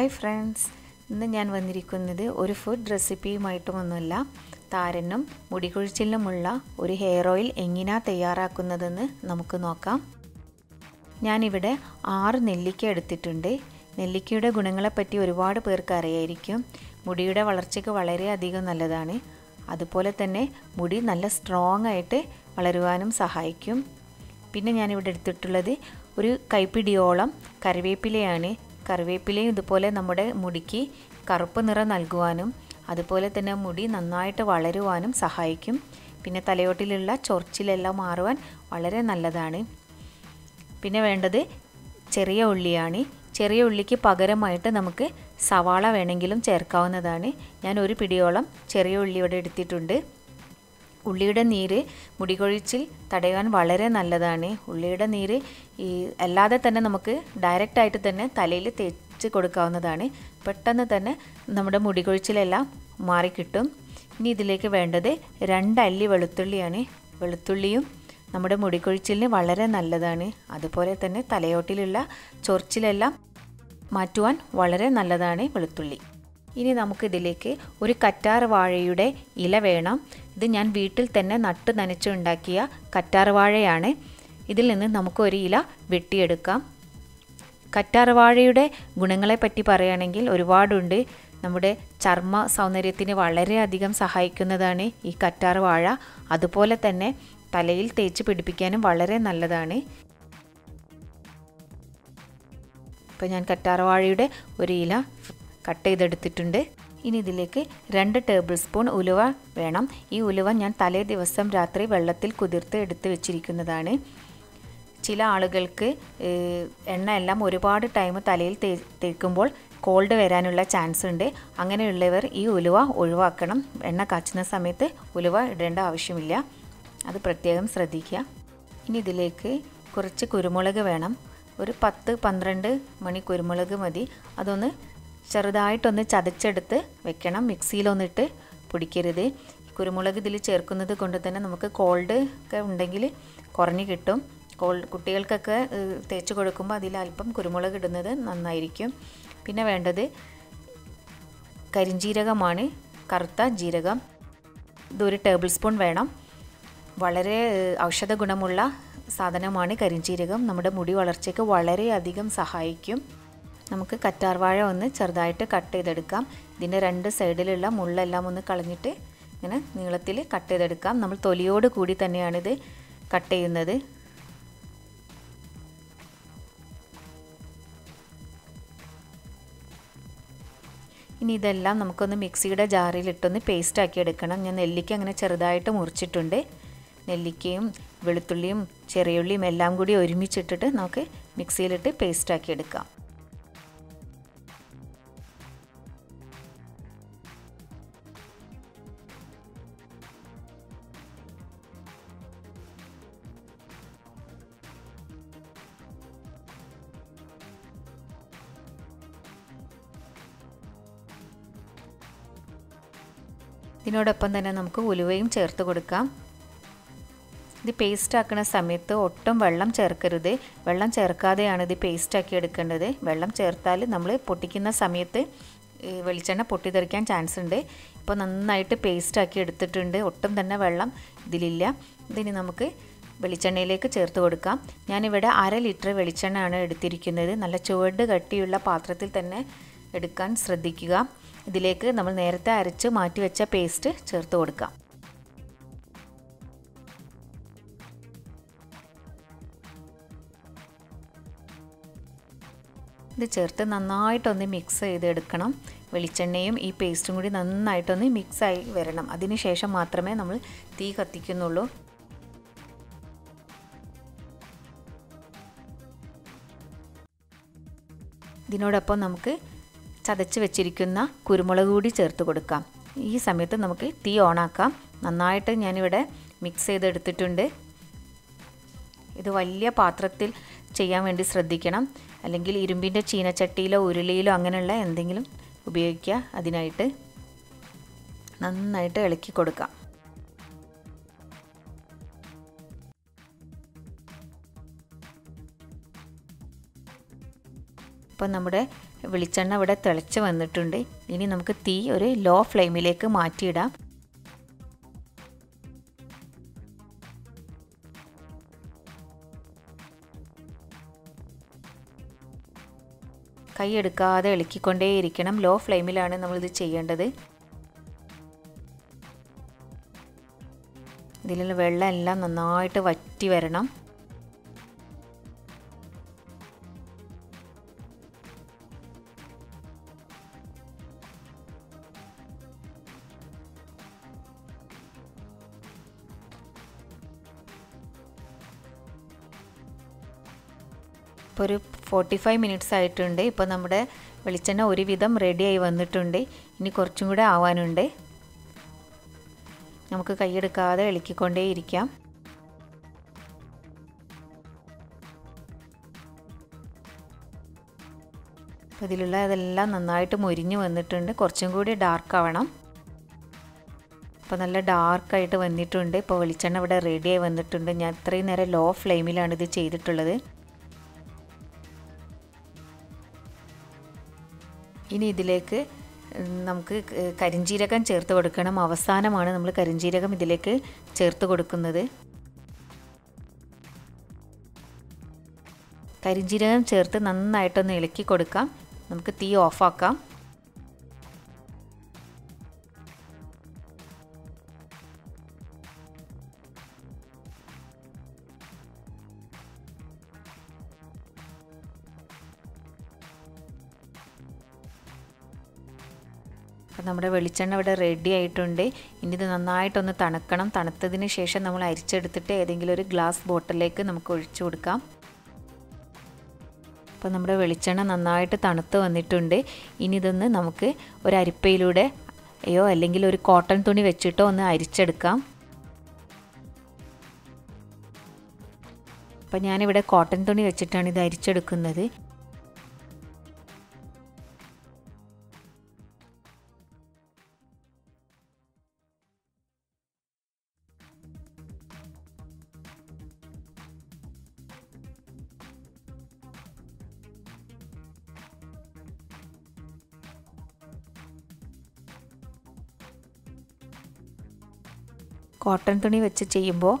Hi friends ഇന്ന് ഞാൻ വന്നിരിക്കുന്നത് ഒരു ഫുഡ് റെസിപ്പിയുമായിട്ടുമൊന്നുമല്ല താരനും മുടികൊഴിച്ചിലിനുമുള്ള ഒരു ഹെയർ ഓയിൽ എങ്ങനെയാ തയ്യാറാക്കുന്നതെന്ന് നമുക്ക് നോക്കാം. ഞാനിവിടെ ആറ് നെല്ലിക്ക എടുത്തിട്ടുണ്ട്. നെല്ലിക്കയുടെ ഗുണങ്ങളെപ്പറ്റി ഒരുപാട് പേർക്ക് അറിയായിരിക്കും. മുടിയുടെ വളർച്ചയ്ക്ക് വളരെയധികം നല്ലതാണ്. അതുപോലെ തന്നെ മുടി നല്ല സ്ട്രോങ് ആയിട്ട് വളരുവാനും സഹായിക്കും. പിന്നെ ഞാനിവിടെ എടുത്തിട്ടുള്ളത് ഒരു കൈപ്പിടിയോളം കറിവേപ്പിലയാണ്. കറിവേപ്പിലയും ഇതുപോലെ നമ്മുടെ മുടിക്ക് കറുപ്പ് നിറം നൽകുവാനും അതുപോലെ തന്നെ മുടി നന്നായിട്ട് വളരുവാനും സഹായിക്കും. പിന്നെ തലയോട്ടിലുള്ള ചൊറിച്ചിലെല്ലാം മാറുവാൻ വളരെ നല്ലതാണ്. പിന്നെ വേണ്ടത് ചെറിയ ഉള്ളിയാണ്. ചെറിയ ഉള്ളിക്ക് പകരമായിട്ട് നമുക്ക് സവാള വേണമെങ്കിലും ചേർക്കാവുന്നതാണ്. ഞാൻ ഒരു പിടിയോളം ചെറിയ ഉള്ളി ഇവിടെ എടുത്തിട്ടുണ്ട്. ഉള്ളിയുടെ നീര് മുടികൊഴിച്ചിൽ തടയാൻ വളരെ നല്ലതാണ്. ഉള്ളിയുടെ നീര് ഈ അല്ലാതെ തന്നെ നമുക്ക് ഡയറക്റ്റായിട്ട് തന്നെ തലയിൽ തേച്ച് കൊടുക്കാവുന്നതാണ്. പെട്ടെന്ന് തന്നെ നമ്മുടെ മുടികൊഴിച്ചിലെല്ലാം മാറിക്കിട്ടും. ഇനി ഇതിലേക്ക് വേണ്ടത് രണ്ട് അല്ലി വെളുത്തുള്ളിയാണ്. വെളുത്തുള്ളിയും നമ്മുടെ മുടികൊഴിച്ചിലിന് വളരെ നല്ലതാണ്. അതുപോലെ തന്നെ തലയോട്ടിലുള്ള ചൊറിച്ചിലെല്ലാം മാറ്റുവാൻ വളരെ നല്ലതാണ് വെളുത്തുള്ളി. ഇനി നമുക്കിതിലേക്ക് ഒരു കറ്റാർ വാഴയുടെ ഇല വേണം. ഇത് ഞാൻ വീട്ടിൽ തന്നെ നട്ട് നനച്ചുണ്ടാക്കിയ കറ്റാർ വാഴയാണ്. ഇതിൽ നിന്ന് നമുക്ക് ഒരു ഇല വെട്ടിയെടുക്കാം. കറ്റാർ വാഴയുടെ ഗുണങ്ങളെപ്പറ്റി പറയുകയാണെങ്കിൽ ഒരുപാടുണ്ട്. നമ്മുടെ ചർമ്മ സൗന്ദര്യത്തിന് വളരെയധികം സഹായിക്കുന്നതാണ് ഈ കറ്റാർ വാഴ. അതുപോലെ തന്നെ തലയിൽ തേച്ച് പിടിപ്പിക്കാനും വളരെ നല്ലതാണ്. ഇപ്പോൾ ഞാൻ കറ്റാർവാഴയുടെ ഒരു ഇല കട്ട് ചെയ്തെടുത്തിട്ടുണ്ട്. ഇനി ഇതിലേക്ക് രണ്ട് ടേബിൾ സ്പൂൺ ഉലുവ വേണം. ഈ ഉലുവ ഞാൻ തലേ ദിവസം രാത്രി വെള്ളത്തിൽ കുതിർത്ത് എടുത്ത് വെച്ചിരിക്കുന്നതാണ്. ചില ആളുകൾക്ക് എണ്ണ എല്ലാം ഒരുപാട് ടൈം തലയിൽ തേക്കുമ്പോൾ കോൾഡ് വരാനുള്ള ചാൻസ് ഉണ്ട്. അങ്ങനെയുള്ളവർ ഈ ഉലുവ ഒഴിവാക്കണം. എണ്ണ കാച്ചുന്ന സമയത്ത് ഉലുവ ഇടേണ്ട ആവശ്യമില്ല. അത് പ്രത്യേകം ശ്രദ്ധിക്കുക. ഇനി ഇതിലേക്ക് കുറച്ച് കുരുമുളക് വേണം. ഒരു പത്ത് പന്ത്രണ്ട് മണി കുരുമുളക് മതി. അതൊന്ന് ചെറുതായിട്ടൊന്ന് ചതച്ചെടുത്ത് വെക്കണം. മിക്സിയിലൊന്നിട്ട് പൊടിക്കരുത്. കുരുമുളക് ഇതിൽ ചേർക്കുന്നത് കൊണ്ട് തന്നെ നമുക്ക് കോൾഡ് ഒക്കെ ഉണ്ടെങ്കിൽ കുറഞ്ഞ് കിട്ടും. കോൾഡ് കുട്ടികൾക്കൊക്കെ തേച്ച് കൊടുക്കുമ്പോൾ അതിൽ അല്പം കുരുമുളക് ഇടുന്നത് നന്നായിരിക്കും. പിന്നെ വേണ്ടത് കരിഞ്ജീരകമാണ് കറുത്ത ജീരകം. ഇതൊരു ടേബിൾ സ്പൂൺ വേണം. വളരെ ഔഷധ ഗുണമുള്ള സാധനമാണ് കരിഞ്ചീരകം. നമ്മുടെ മുടി വളർച്ചയ്ക്ക് വളരെയധികം സഹായിക്കും. നമുക്ക് കറ്റാർവാഴ ഒന്ന് ചെറുതായിട്ട് കട്ട് ചെയ്തെടുക്കാം. ഇതിന്റെ രണ്ട് സൈഡിലുള്ള മുള്ളെല്ലാം ഒന്ന് കളഞ്ഞിട്ട് ഇങ്ങനെ നീളത്തിൽ കട്ട് ചെയ്തെടുക്കാം. നമ്മൾ തൊലിയോട് കൂടി തന്നെയാണിത് കട്ട് ചെയ്യുന്നത്. ഇനി ഇതെല്ലാം നമുക്കൊന്ന് മിക്സിയുടെ ജാറിലിട്ടൊന്ന് പേസ്റ്റ് ആക്കി എടുക്കണം. ഞാൻ നെല്ലിക്ക അങ്ങനെ ചെറുതായിട്ട് മുറിച്ചിട്ടുണ്ട്. നെല്ലിക്കയും വെളുത്തുള്ളിയും ചെറിയുള്ളിയും എല്ലാം കൂടി ഒരുമിച്ചിട്ടിട്ട് നമുക്ക് മിക്സിയിലിട്ട് പേസ്റ്റ് ആക്കി എടുക്കാം. ഇതിനോടൊപ്പം തന്നെ നമുക്ക് ഉലുവയും ചേർത്ത് കൊടുക്കാം. ഇത് പേസ്റ്റ് ആക്കുന്ന സമയത്ത് ഒട്ടും വെള്ളം ചേർക്കരുത്. വെള്ളം ചേർക്കാതെയാണ് ഇത് പേസ്റ്റ് ആക്കി എടുക്കേണ്ടത്. വെള്ളം ചേർത്താൽ നമ്മൾ പൊട്ടിക്കുന്ന സമയത്ത് വെളിച്ചെണ്ണ പൊട്ടിത്തെറിക്കാൻ ചാൻസ് ഉണ്ട്. ഇപ്പോൾ നന്നായിട്ട് പേസ്റ്റ് ആക്കി എടുത്തിട്ടുണ്ട്. ഒട്ടും തന്നെ വെള്ളം ഇതിലില്ല. ഇതിന് നമുക്ക് വെളിച്ചെണ്ണയിലേക്ക് ചേർത്ത് കൊടുക്കാം. ഞാനിവിടെ അര ലിറ്റർ വെളിച്ചെണ്ണയാണ് എടുത്തിരിക്കുന്നത്. നല്ല ചുവട് കട്ടിയുള്ള പാത്രത്തിൽ തന്നെ എടുക്കാൻ ശ്രദ്ധിക്കുക. ഇതിലേക്ക് നമ്മൾ നേരത്തെ അരച്ച് മാറ്റി വെച്ച പേസ്റ്റ് ചേർത്ത് കൊടുക്കാം. ഇത് ചേർത്ത് നന്നായിട്ടൊന്ന് മിക്സ് ചെയ്തെടുക്കണം. വെളിച്ചെണ്ണയും ഈ പേസ്റ്റും കൂടി നന്നായിട്ടൊന്ന് മിക്സായി വരണം. അതിന് ശേഷം മാത്രമേ നമ്മൾ തീ കത്തിക്കുന്നുള്ളൂ. ഇതിനോടൊപ്പം നമുക്ക് ചതച്ച് വെച്ചിരിക്കുന്ന കുരുമുളക് കൂടി ചേർത്ത് കൊടുക്കാം. ഈ സമയത്ത് നമുക്ക് തീ ഓണാക്കാം. നന്നായിട്ട് ഞാനിവിടെ മിക്സ് ചെയ്തെടുത്തിട്ടുണ്ട്. ഇത് വലിയ പാത്രത്തിൽ ചെയ്യാൻ വേണ്ടി ശ്രദ്ധിക്കണം. അല്ലെങ്കിൽ ഇരുമ്പിന്റെ ചീനച്ചട്ടിയിലോ ഉരുളിയിലോ അങ്ങനെയുള്ള എന്തെങ്കിലും ഉപയോഗിക്കുക അതിനായിട്ട്. നന്നായിട്ട് ഇളക്കി കൊടുക്കാം. അപ്പം നമ്മുടെ വെളിച്ചെണ്ണ ഇവിടെ തിളച്ച് വന്നിട്ടുണ്ട്. ഇനി നമുക്ക് തീ ഒരു ലോ ഫ്ലെയിമിലേക്ക് മാറ്റിയിടാം. കൈ എടുക്കാതെ ഇളക്കിക്കൊണ്ടേയിരിക്കണം ലോ ഫ്ലെയിമിലാണ് നമ്മളിത് ചെയ്യേണ്ടത്. ഇതിലുള്ള വെള്ളം എല്ലാം നന്നായിട്ട് വറ്റി വരണം. ഇപ്പോൾ ഒരു ഫോർട്ടി ഫൈവ് മിനിറ്റ്സ് ആയിട്ടുണ്ട്. ഇപ്പോൾ നമ്മുടെ വെളിച്ചെണ്ണ ഒരുവിധം റെഡിയായി വന്നിട്ടുണ്ട്. ഇനി കുറച്ചും കൂടെ ആവാനുണ്ട്. നമുക്ക് കൈയെടുക്കാതെ ഇളക്കിക്കൊണ്ടേ ഇരിക്കാം. അപ്പോൾ ഇതിലുള്ള ഇതെല്ലാം നന്നായിട്ട് മുരിഞ്ഞ് വന്നിട്ടുണ്ട്. കുറച്ചും കൂടി ഡാർക്ക് ആവണം. അപ്പോൾ നല്ല ഡാർക്കായിട്ട് വന്നിട്ടുണ്ട്. ഇപ്പോൾ വെളിച്ചെണ്ണ ഇവിടെ റെഡിയായി വന്നിട്ടുണ്ട്. ഞാൻ ഇത്രയും നേരം ലോ ഫ്ലെയിമിലാണ് ഇത് ചെയ്തിട്ടുള്ളത്. ഇനി ഇതിലേക്ക് നമുക്ക് കരിഞ്ജീരകം ചേർത്ത് കൊടുക്കണം. അവസാനമാണ് നമ്മൾ കരിഞ്ജീരകം ഇതിലേക്ക് ചേർത്ത് കൊടുക്കുന്നത്. കരിഞ്ജീരകം ചേർത്ത് നന്നായിട്ടൊന്ന് ഇളക്കി കൊടുക്കാം. നമുക്ക് തീ ഓഫാക്കാം. അപ്പം നമ്മുടെ വെളിച്ചെണ്ണ ഇവിടെ റെഡി ആയിട്ടുണ്ട്. ഇനി ഇത് നന്നായിട്ടൊന്ന് തണുക്കണം. തണുത്തതിന് ശേഷം നമ്മൾ അരിച്ചെടുത്തിട്ട് ഏതെങ്കിലും ഒരു ഗ്ലാസ് ബോട്ടിലേക്ക് നമുക്ക് ഒഴിച്ചു കൊടുക്കാം. അപ്പോൾ നമ്മുടെ വെളിച്ചെണ്ണ നന്നായിട്ട് തണുത്ത് വന്നിട്ടുണ്ട്. ഇനി ഇതൊന്ന് നമുക്ക് ഒരു അരിപ്പയിലൂടെ അയ്യോ അല്ലെങ്കിൽ ഒരു കോട്ടൺ തുണി വെച്ചിട്ടോ ഒന്ന് അരിച്ചെടുക്കാം. അപ്പം ഞാനിവിടെ കോട്ടൺ തുണി വെച്ചിട്ടാണ് ഇത് അരിച്ചെടുക്കുന്നത്. കോട്ടൺ തുണി വെച്ച് ചെയ്യുമ്പോൾ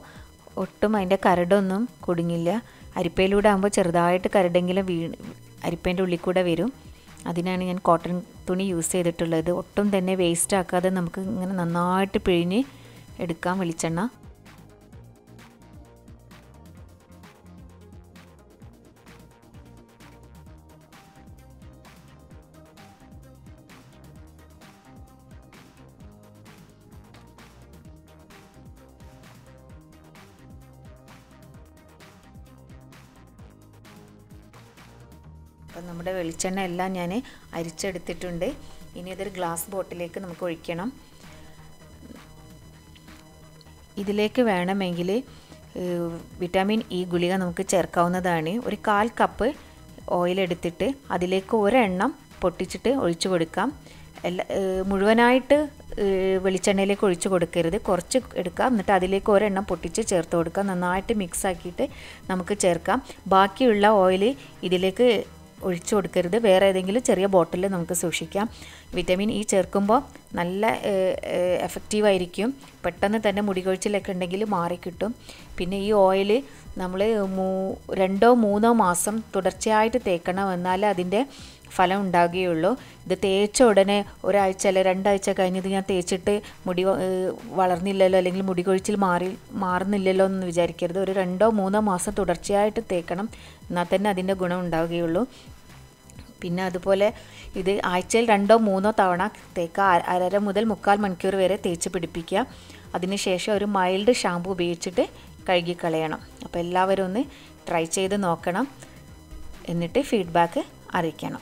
ഒട്ടും അതിന്റെ കരടൊന്നും കുടുങ്ങില്ല. അരിപ്പയിലൂടെ ആകുമ്പോൾ ചെറുതായിട്ട് കരടെങ്കിലും വീ അരിപ്പേന്റെ ഉള്ളിൽ കൂടെ വരും. അതിനാണ് ഞാൻ കോട്ടൺ തുണി യൂസ് ചെയ്തിട്ടുള്ളത്. ഒട്ടും തന്നെ വേസ്റ്റ് ആക്കാതെ നമുക്ക് ഇങ്ങനെ നന്നായിട്ട് പിഴിഞ്ഞ് എടുക്കാം വെളിച്ചെണ്ണ. അപ്പം നമ്മുടെ വെളിച്ചെണ്ണ എല്ലാം ഞാൻ അരിച്ചെടുത്തിട്ടുണ്ട്. ഇനി ഇതൊരു ഗ്ലാസ് ബോട്ടിലേക്ക് നമുക്ക് ഒഴിക്കണം. ഇതിലേക്ക് വേണമെങ്കിൽ വിറ്റാമിൻ ഇ ഗുളിക നമുക്ക് ചേർക്കാവുന്നതാണ്. ഒരു കാൽ കപ്പ് ഓയിൽ എടുത്തിട്ട് അതിലേക്ക് ഒരെണ്ണം പൊട്ടിച്ചിട്ട് ഒഴിച്ചു കൊടുക്കാം. എല്ലാ മുഴുവനായിട്ട് വെളിച്ചെണ്ണയിലേക്ക് ഒഴിച്ചു കൊടുക്കരുത്. കുറച്ച് എടുക്കാം. എന്നിട്ട് അതിലേക്ക് ഒരെണ്ണം പൊട്ടിച്ച് ചേർത്ത് കൊടുക്കാം. നന്നായിട്ട് മിക്സ് ആക്കിയിട്ട് നമുക്ക് ചേർക്കാം. ബാക്കിയുള്ള ഓയിൽ ഇതിലേക്ക് ഒഴിച്ചു കൊടുക്കരുത്. വേറെ ഏതെങ്കിലും ചെറിയ ബോട്ടിൽ നമുക്ക് സൂക്ഷിക്കാം. വിറ്റമിൻ ഇ ചേർക്കുമ്പോൾ നല്ല എഫക്റ്റീവായിരിക്കും പെട്ടെന്ന് തന്നെ മുടി കൊഴിച്ചിലൊക്കെ ഉണ്ടെങ്കിൽ മാറിക്കിട്ടും. പിന്നെ ഈ ഓയിൽ നമ്മൾ മൂ രണ്ടോ മൂന്നോ മാസം തുടർച്ചയായിട്ട് തേക്കണം എന്നാലേ അതിന്റെ ഫലം ഉണ്ടാകുകയുള്ളൂ. ഇത് തേച്ച ഉടനെ ഒരാഴ്ച അല്ല രണ്ടാഴ്ച കഴിഞ്ഞത് ഞാൻ തേച്ചിട്ട് മുടി വളർന്നില്ലല്ലോ അല്ലെങ്കിൽ മുടി കൊഴിച്ചിൽ മാറി മാറുന്നില്ലല്ലോ എന്ന് വിചാരിക്കരുത്. ഒരു രണ്ടോ മൂന്നോ മാസം തുടർച്ചയായിട്ട് തേക്കണം എന്നാൽ തന്നെ അതിന്റെ ഗുണം ഉണ്ടാവുകയുള്ളൂ. പിന്നെ അതുപോലെ ഇത് ആഴ്ചയിൽ രണ്ടോ മൂന്നോ തവണ തേക്കുക. അരര മുതൽ മുക്കാൽ മണിക്കൂർ വരെ തേച്ച് പിടിപ്പിക്കുക. അതിനുശേഷം ഒരു മൈൽഡ് ഷാമ്പു ഉപയോഗിച്ചിട്ട് കഴുകിക്കളയണം. അപ്പോൾ എല്ലാവരും ഒന്ന് ട്രൈ ചെയ്ത് നോക്കണം. എന്നിട്ട് ഫീഡ്ബാക്ക് അറിയിക്കണം.